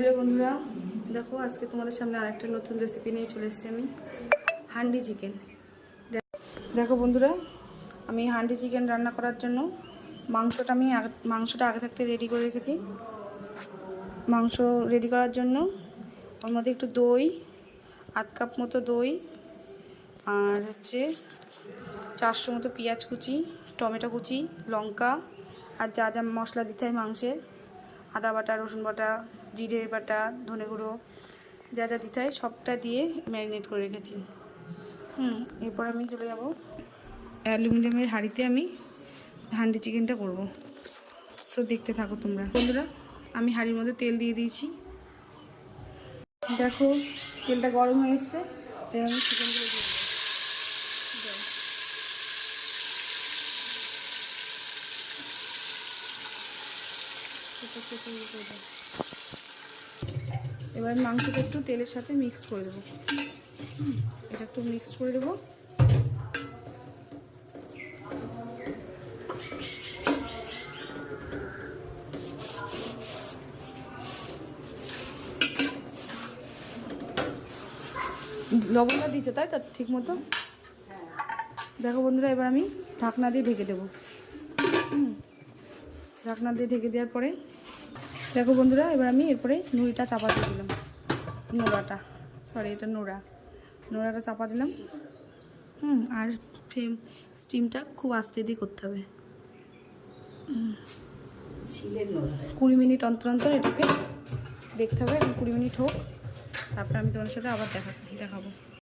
Hello বন্ধুরা, দেখো আজকে তোমাদের সামনে আরেকটা নতুন রেসিপি নিয়ে চলে এসেছি আমি, হান্ডি চিকেন। দেখো বন্ধুরা, আমি হান্ডি চিকেন রান্না করার জন্য মাংসটা আমি মাংসটা আগে থাকতে রেডি করে রেখেছি। মাংস রেডি করার জন্য ওর মধ্যে একটু দই, আধ কাপ মতো দই, আর হচ্ছে চারশো মতো পেঁয়াজ কুচি, টমেটো কুচি, লঙ্কা, আর যা যা মশলা দিতে হয় মাংসের আদা বাটা, রসুন বাটা, জিরে বাটা, ধনে গুঁড়ো, যা যা দিতে হয় সবটা দিয়ে ম্যারিনেট করে রেখেছি। হুম, এরপর আমি চলে যাব। অ্যালুমিনিয়ামের হাঁড়িতে আমি হান্ডি চিকেনটা করব। সো দেখতে থাকো তোমরা। বন্ধুরা, আমি হাঁড়ির মধ্যে তেল দিয়ে দিয়েছি। দেখো, তেলটা গরম হয়ে এসছে। আমি চিকেনগুলো এবার মাংসটা একটু তেলের সাথে মিক্সড করে দেবো। এটা একটু মিক্সড করে দেবো। লবণটা দিয়েছ তাই? তো ঠিক মতো? দেখো বন্ধুরা, এবার আমি ঢাকনা দিয়ে ঢেকে দেবো। ঢাকনা দিয়ে ঢেকে দেওয়ার পরে দেখো বন্ধুরা এবার আমি এরপরে নুড়িটা চাপা দিয়ে দিলাম। নোড়াটা সরি এটা নোড়া। নোড়াটা চাপা দিলাম। হুম আর ফ্লেম স্টিমটা খুব আস্তে দিয়ে করতে হবে। কুড়ি মিনিট অন্তর অন্তর এটাকে দেখতে হবে এখন কুড়ি মিনিট হোক। তারপরে আমি তোমার সাথে আবার দেখা দেখাবো।